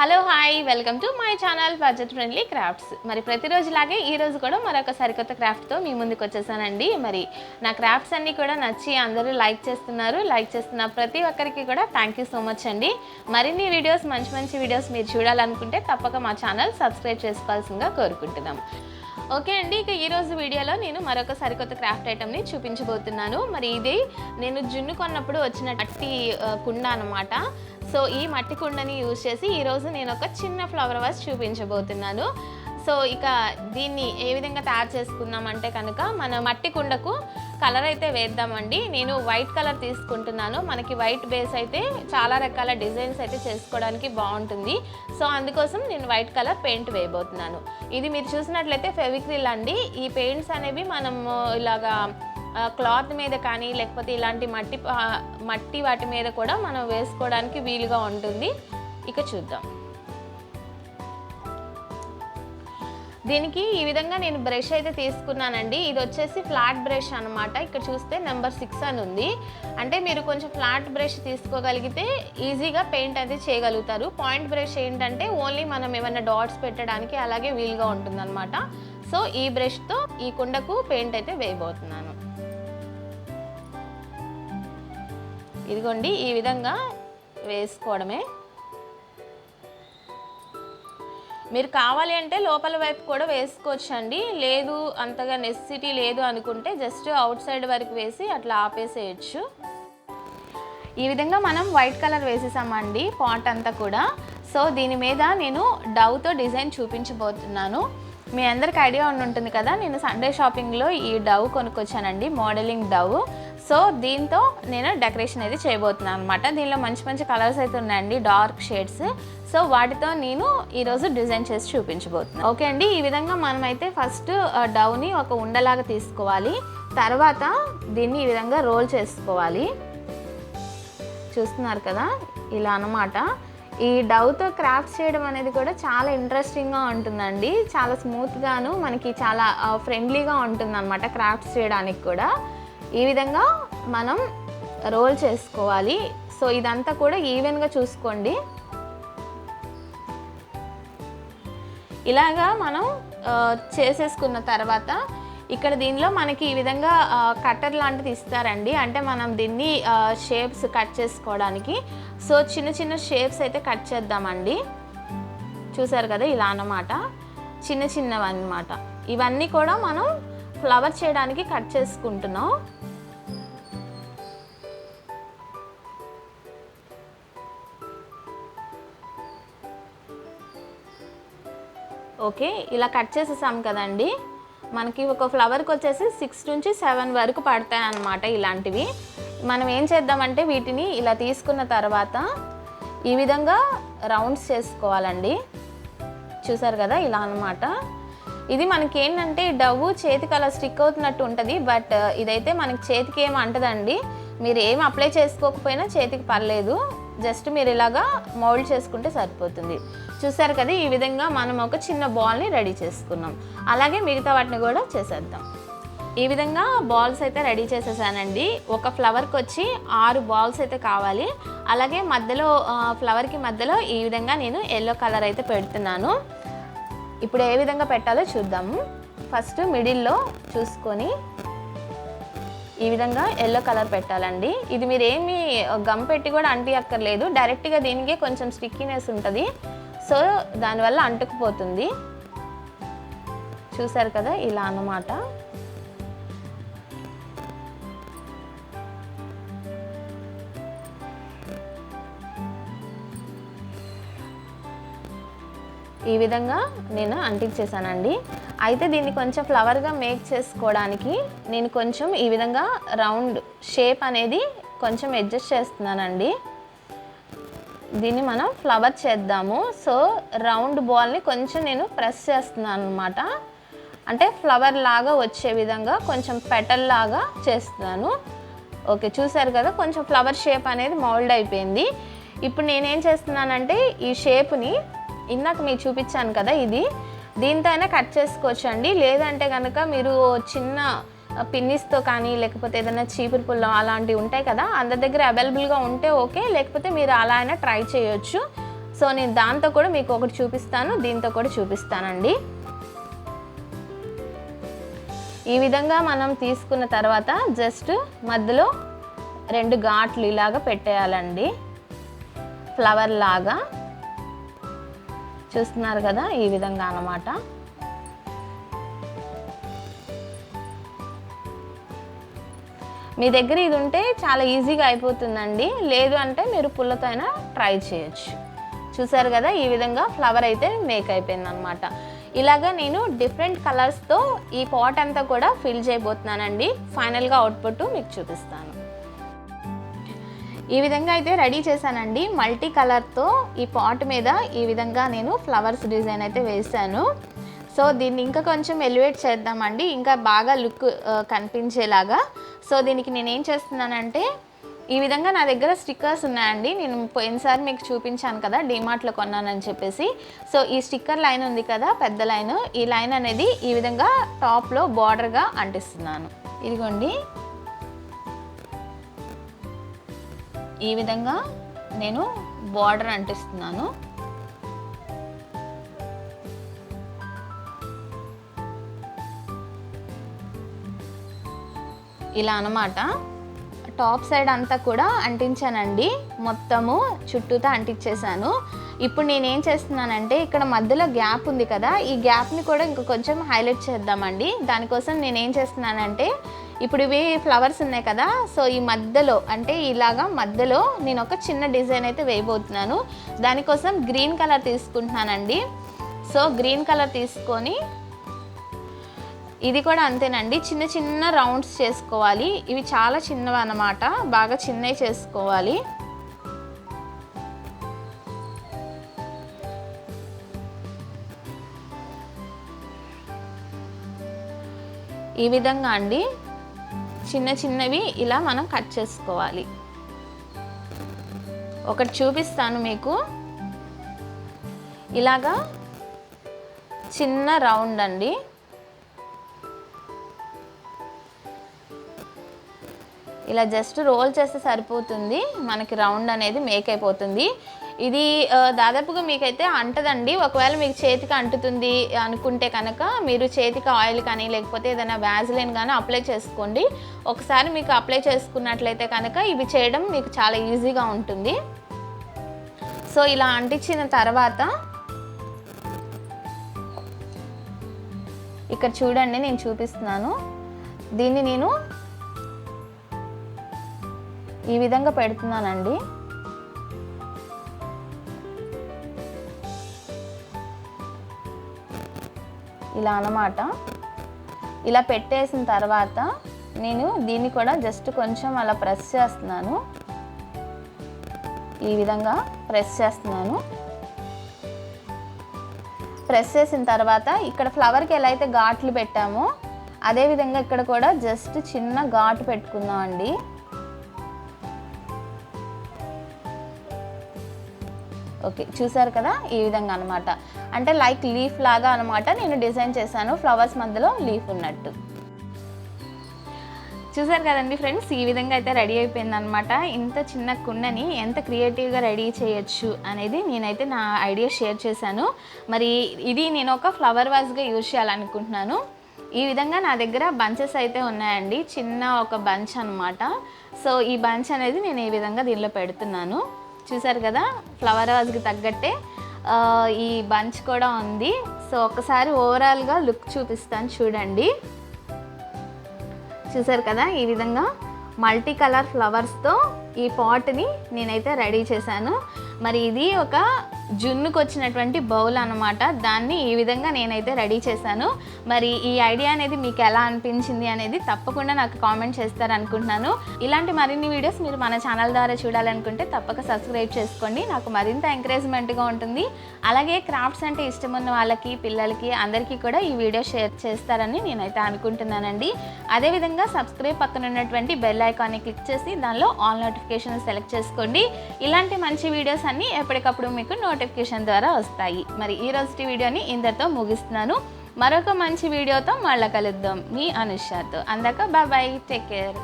Hello hi welcome to my channel budget friendly crafts. మరి ప్రతిరోజులాగే ఈరోజు కూడా మరొక సరికొత్త క్రాఫ్ట్తో మీ ముందుకు వచ్చేసానండి. మరి నా క్రాఫ్ట్స్ అన్నీ కూడా నచ్చి అందరూ లైక్ చేస్తున్నారు. లైక్ చేస్తున్న ప్రతి ఒక్కరికి కూడా థ్యాంక్ యూ సో మచ్ అండి. మరిన్ని వీడియోస్ మంచి మంచి వీడియోస్ మీరు చూడాలనుకుంటే తప్పక మా ఛానల్ సబ్స్క్రైబ్ చేసుకోవాల్సిందిగా కోరుకుంటున్నాం. ఓకే అండి ఇక ఈరోజు వీడియోలో నేను మరొక సరికొత్త క్రాఫ్ట్ ఐటమ్ని చూపించబోతున్నాను. మరి ఇది నేను జున్ను కొన్నప్పుడు వచ్చిన మట్టి కుండ అనమాట సో ఈ మట్టి కుండని యూజ్ చేసి ఈరోజు నేను ఒక చిన్న ఫ్లవర్ వాస్ చూపించబోతున్నాను. సో ఇక దీన్ని ఏ విధంగా తయారు చేసుకుందామంటే కనుక మన మట్టి కుండకు కలర్ అయితే వేద్దామండి. నేను వైట్ కలర్ తీసుకుంటున్నాను. మనకి వైట్ బేస్ అయితే చాలా రకాల డిజైన్స్ అయితే చేసుకోవడానికి బాగుంటుంది. సో అందుకోసం నేను వైట్ కలర్ పెయింట్ వేయబోతున్నాను. ఇది మీరు చూసినట్లయితే ఫెవిక్రిల్ అండి. ఈ పెయింట్స్ అనేవి మనము ఇలాగా క్లాత్ మీద కానీ లేకపోతే ఇలాంటి మట్టి మట్టి వాటి మీద కూడా మనం వేసుకోవడానికి వీలుగా ఉంటుంది. ఇక చూద్దాం. దీనికి ఈ విధంగా నేను బ్రష్ అయితే తీసుకున్నానండి. ఇది వచ్చేసి ఫ్లాట్ బ్రష్ అనమాట ఇక్కడ చూస్తే నెంబర్ సిక్స్ అని ఉంది. అంటే మీరు కొంచెం ఫ్లాట్ బ్రష్ తీసుకోగలిగితే ఈజీగా పెయింట్ అయితే చేయగలుగుతారు. పాయింట్ బ్రష్ ఏంటంటే ఓన్లీ మనం ఏమైనా డాట్స్ పెట్టడానికి అలాగే వీలుగా ఉంటుందన్నమాట. సో ఈ బ్రష్తో ఈ కుండకు పెయింట్ అయితే వేయబోతున్నాను. ఇదిగోండి ఈ విధంగా వేసుకోవడమే. మీరు కావాలి అంటే లోపల వైపు కూడా వేసుకోవచ్చు అండి లేదు అంతగా నెసిటీ లేదు అనుకుంటే జస్ట్ అవుట్ సైడ్ వరకు వేసి అట్లా ఆపేసేయచ్చు. ఈ విధంగా మనం వైట్ కలర్ వేసేసామండి పాట్ అంతా కూడా. సో దీని మీద నేను డవ్తో డిజైన్ చూపించబోతున్నాను. మీ అందరికి ఐడియా ఉండి ఉంటుంది కదా నేను సండే షాపింగ్లో ఈ డవ్ కొనుక్కొచ్చానండి మోడలింగ్ డవ్ సో దీంతో నేను డెకరేషన్ అయితే చేయబోతున్నాను అనమాట దీనిలో మంచి మంచి కలర్స్ అయితే ఉన్నాయండి డార్క్ షేడ్స్. సో వాటితో నేను ఈరోజు డిజైన్ చేసి చూపించబోతున్నాను. ఓకే అండి ఈ విధంగా మనమైతే ఫస్ట్ డవ్ని ఒక ఉండలాగా తీసుకోవాలి. తర్వాత దీన్ని ఈ విధంగా రోల్ చేసుకోవాలి. చూస్తున్నారు కదా ఇలా అన్నమాట. ఈ డవ్తో క్రాఫ్ట్ చేయడం అనేది కూడా చాలా ఇంట్రెస్టింగ్గా ఉంటుందండి. చాలా స్మూత్గాను మనకి చాలా ఫ్రెండ్లీగా ఉంటుంది అనమాట క్రాఫ్ట్స్ చేయడానికి కూడా. ఈ విధంగా మనం రోల్ చేసుకోవాలి. సో ఇదంతా కూడా ఈవెన్గా చూసుకోండి. ఇలాగా మనం చేసేసుకున్న తర్వాత ఇక్కడ దీనిలో మనకి ఈ విధంగా కట్టర్ లాంటిది ఇస్తారండి. అంటే మనం దీన్ని షేప్స్ కట్ చేసుకోవడానికి. సో చిన్న చిన్న షేప్స్ అయితే కట్ చేద్దామండి. చూసారు కదా ఇలా అన్నమాట. చిన్న చిన్నవి అన్నమాట ఇవన్నీ కూడా మనం ఫ్లవర్ చేయడానికి కట్ చేసుకుంటున్నాం. ఓకే ఇలా కట్ చేసేసాం కదండి. మనకి ఒక ఫ్లవర్కి వచ్చేసి సిక్స్ నుంచి సెవెన్ వరకు పడతాయి అన్నమాట ఇలాంటివి. మనం ఏం చేద్దామంటే వీటిని ఇలా తీసుకున్న తర్వాత ఈ విధంగా రౌండ్స్ చేసుకోవాలండి. చూసారు కదా ఇలా అన్నమాట. ఇది మనకి ఏంటంటే డవ్వు చేతికి అలా స్టిక్ అవుతున్నట్టు ఉంటుంది బట్ uh, ఇదైతే మనకి చేతికి ఏం అంటదండి. మీరు ఏం అప్లై చేసుకోకపోయినా చేతికి పర్లేదు. జస్ట్ మీరు ఇలాగా మౌల్డ్ చేసుకుంటే సరిపోతుంది. చూసారు కదా ఈ విధంగా మనం ఒక చిన్న బాల్ని రెడీ చేసుకున్నాం. అలాగే మిగతా వాటిని కూడా చేసేద్దాం. ఈ విధంగా బాల్స్ అయితే రెడీ చేసేసానండి. ఒక ఫ్లవర్కి వచ్చి ఆరు బాల్స్ అయితే కావాలి. అలాగే మధ్యలో uh, ఫ్లవర్కి మధ్యలో ఈ విధంగా నేను ఎల్లో కలర్ అయితే పెడుతున్నాను. ఇప్పుడు ఏ విధంగా పెట్టాలో చూద్దాము ఫస్ట్ మిడిల్లో చూసుకొని ఈ విధంగా ఎల్లో కలర్ పెట్టాలండి. ఇది మీరు ఏమి గమ్ పెట్టి కూడా అంటియక్కర్లేదు. డైరెక్ట్గా దీనికే కొంచెం స్టిక్కీనెస్ ఉంటుంది. సో దానివల్ల అంటుకుపోతుంది. చూసారు కదా ఇలా అన్నమాట. ఈ విధంగా నేను అంటించేసానండి అయితే దీన్ని కొంచెం ఫ్లవర్గా మేక్ చేసుకోవడానికి నేను కొంచెం ఈ విధంగా రౌండ్ షేప్ అనేది కొంచెం అడ్జస్ట్ చేస్తున్నానండి. దీన్ని మనం ఫ్లవర్ చేద్దాము. సో రౌండ్ బాల్ని కొంచెం నేను ప్రెస్ చేస్తున్నాను అనమాట అంటే ఫ్లవర్ లాగా వచ్చే విధంగా కొంచెం పెటల్ లాగా చేస్తున్నాను. ఓకే చూసారు కదా కొంచెం ఫ్లవర్ షేప్ అనేది మౌల్డ్ అయిపోయింది. ఇప్పుడు నేనేం చేస్తున్నానంటే ఈ షేప్ని ఇందాక మీకు చూపించాను కదా ఇది. దీంతో అయినా కట్ చేసుకోవచ్చు అండి లేదంటే కనుక మీరు చిన్న పిన్నిస్తో కానీ లేకపోతే ఏదైనా చీపురు పుల్ల అలాంటివి ఉంటాయి కదా అందరి దగ్గర అవైలబుల్గా ఉంటే ఓకే. లేకపోతే మీరు అలా అయినా ట్రై చేయొచ్చు. సో నేను దాంతో కూడా మీకు ఒకటి చూపిస్తాను దీంతో కూడా చూపిస్తానండి. ఈ విధంగా మనం తీసుకున్న తర్వాత జస్ట్ మధ్యలో రెండు ఘాట్లు ఇలాగా పెట్టేయాలండి. ఫ్లవర్ లాగా. చూస్తున్నారు కదా ఈ విధంగా అన్నమాట. మీ దగ్గర ఇది ఉంటే చాలా ఈజీగా అయిపోతుందండి. లేదు అంటే మీరు పుల్లతో అయినా ట్రై చేయొచ్చు. చూసారు కదా ఈ విధంగా ఫ్లవర్ అయితే మేక్ అయిపోయిందనమాట ఇలాగా నేను డిఫరెంట్ కలర్స్తో ఈ పాట్ అంతా కూడా ఫిల్ చేయబోతున్నానండి. ఫైనల్గా అవుట్పుట్ మీకు చూపిస్తాను. ఈ విధంగా అయితే రెడీ చేశానండి. మల్టీ కలర్తో ఈ పాట్ మీద ఈ విధంగా నేను ఫ్లవర్స్ డిజైన్ అయితే వేశాను. సో దీన్ని ఇంకా కొంచెం ఎలివేట్ చేద్దామండి. ఇంకా బాగా లుక్ కనిపించేలాగా. సో దీనికి నేను ఏం చేస్తున్నానంటే ఈ విధంగా నా దగ్గర స్టిక్కర్స్ ఉన్నాయండి. నేను పోయినసారి మీకు చూపించాను కదా డిమార్ట్లో కొన్నానని చెప్పేసి. సో ఈ స్టిక్కర్ లైన్ ఉంది కదా పెద్ద లైన్. ఈ లైన్ అనేది ఈ విధంగా టాప్లో బార్డర్గా అంటిస్తున్నాను. ఇదిగోండి. ఈ విధంగా నేను బార్డర్ అంటిస్తున్నాను. ఇలా అన్నమాట. టాప్ సైడ్ అంతా కూడా అంటించానండి. మొత్తము చుట్టూతో అంటించేసాను ఇప్పుడు నేనేం చేస్తున్నానంటే ఇక్కడ మధ్యలో గ్యాప్ ఉంది కదా ఈ గ్యాప్ని కూడా ఇంకా కొంచెం హైలైట్ చేద్దామండి. దానికోసం నేను ఏం చేస్తున్నానంటే ఇప్పుడు ఇవి ఫ్లవర్స్ ఉన్నాయి కదా సో ఈ మధ్యలో అంటే ఇలాగా మధ్యలో నేను ఒక చిన్న డిజైన్ అయితే వేయబోతున్నాను. దానికోసం గ్రీన్ కలర్ తీసుకుంటున్నానండి. సో గ్రీన్ కలర్ తీసుకొని ఇది కూడా అంతేనండి. చిన్న చిన్న రౌండ్స్ చేసుకోవాలి. ఇవి చాలా చిన్నవి అన్నమాట. బాగా చిన్నవి చేసుకోవాలి. ఈ విధంగా అండి. చిన్న చిన్నవి ఇలా మనం కట్ చేసుకోవాలి. ఒకటి చూపిస్తాను మీకు. ఇలాగా చిన్న రౌండ్ అండి. ఇలా జస్ట్ రోల్ చేస్తే సరిపోతుంది. మనకి రౌండ్ అనేది మేక్ అయిపోతుంది. ఇది దాదాపుగా మీకైతే అంటదండి. ఒకవేళ మీకు చేతికి అంటుతుంది అనుకుంటే కనుక మీరు చేతికి ఆయిల్ కానీ లేకపోతే ఏదైనా వ్యాజిలిన్ కానీ అప్లై చేసుకోండి. ఒకసారి మీకు అప్లై చేసుకున్నట్లయితే కనుక ఇవి చేయడం మీకు చాలా ఈజీగా ఉంటుంది. సో ఇలా అంటించిన తర్వాత ఇక్కడ చూడండి నేను చూపిస్తున్నాను. దీన్ని నేను ఈ విధంగా పెడుతున్నానండి. ఇలా అన్నమాట. ఇలా పెట్టేసిన తర్వాత నేను దీన్ని కూడా జస్ట్ కొంచెం అలా ప్రెస్ చేస్తున్నాను. ఈ విధంగా ప్రెస్ చేస్తున్నాను. ప్రెస్ చేసిన తర్వాత ఇక్కడ ఫ్లవర్కి ఎలా అయితే ఘాట్లు పెట్టామో అదే విధంగా ఇక్కడ కూడా జస్ట్ చిన్న ఘాటు పెట్టుకుందాం అండి. ఓకే చూసారు కదా? ఈ విధంగా అనమాట అంటే లైక్ లీఫ్ లాగా అనమాట నేను డిజైన్ చేశాను. ఫ్లవర్స్ మధ్యలో లీఫ్ ఉన్నట్టు. చూసారు కదండి ఫ్రెండ్స్ ఈ విధంగా అయితే రెడీ అయిపోయింది అనమాట ఇంత చిన్న కుండని ఎంత క్రియేటివ్గా రెడీ చేయొచ్చు అనేది నేనైతే నా ఐడియా షేర్ చేశాను. మరి ఇది నేను ఒక ఫ్లవర్ వాజ్గా యూజ్ చేయాలనుకుంటున్నాను. ఈ విధంగా నా దగ్గర బంచెస్ అయితే ఉన్నాయండి. చిన్న ఒక బంచ్ అనమాట సో ఈ బంచ్ అనేది నేను ఈ విధంగా దీనిలో పెడుతున్నాను. చూసారు కదా ఫ్లవర్ వాజ్కి తగ్గట్టే ఈ బంచ్ కూడా ఉంది. సో ఒకసారి ఓవరాల్గా లుక్ చూపిస్తాను చూడండి. చూసారు కదా ఈ విధంగా మల్టీ కలర్ ఫ్లవర్స్తో ఈ పాట్ని నేనైతే రెడీ చేశాను. మరి ఇది ఒక జున్నుకు వచ్చినటువంటి బౌల్ అనమాట దాన్ని ఈ విధంగా నేనైతే రెడీ చేశాను. మరి ఈ ఐడియా అనేది మీకు ఎలా అనిపించింది అనేది తప్పకుండా నాకు కామెంట్ చేస్తారనుకుంటున్నాను ఇలాంటి మరిన్ని వీడియోస్ మీరు మన ఛానల్ ద్వారా చూడాలనుకుంటే తప్పక సబ్స్క్రైబ్ చేసుకోండి. నాకు మరింత ఎంకరేజ్మెంట్గా ఉంటుంది. అలాగే క్రాఫ్ట్స్ అంటే ఇష్టం ఉన్న వాళ్ళకి పిల్లలకి అందరికీ కూడా ఈ వీడియో షేర్ చేస్తారని నేనైతే అనుకుంటున్నానండి. అదేవిధంగా సబ్స్క్రైబ్ పక్కన ఉన్నటువంటి బెల్ ఐకాన్ని క్లిక్ చేసి దానిలో ఆల్ నోటిఫికేషన్ సెలెక్ట్ చేసుకోండి. ఇలాంటి మంచి వీడియోస్ అన్నీ ఎప్పటికప్పుడు మీకు నోట్ నోటిఫికేషన్ ద్వారా వస్తాయి. మరి ఈ రోజు వీడియోని ఇందరితో ముగిస్తున్నాను. మరొక మంచి వీడియోతో మళ్ళీ కలుద్దాం. మీ అనుషాతో. అందాక బాబాయ్ టేక్ కేర్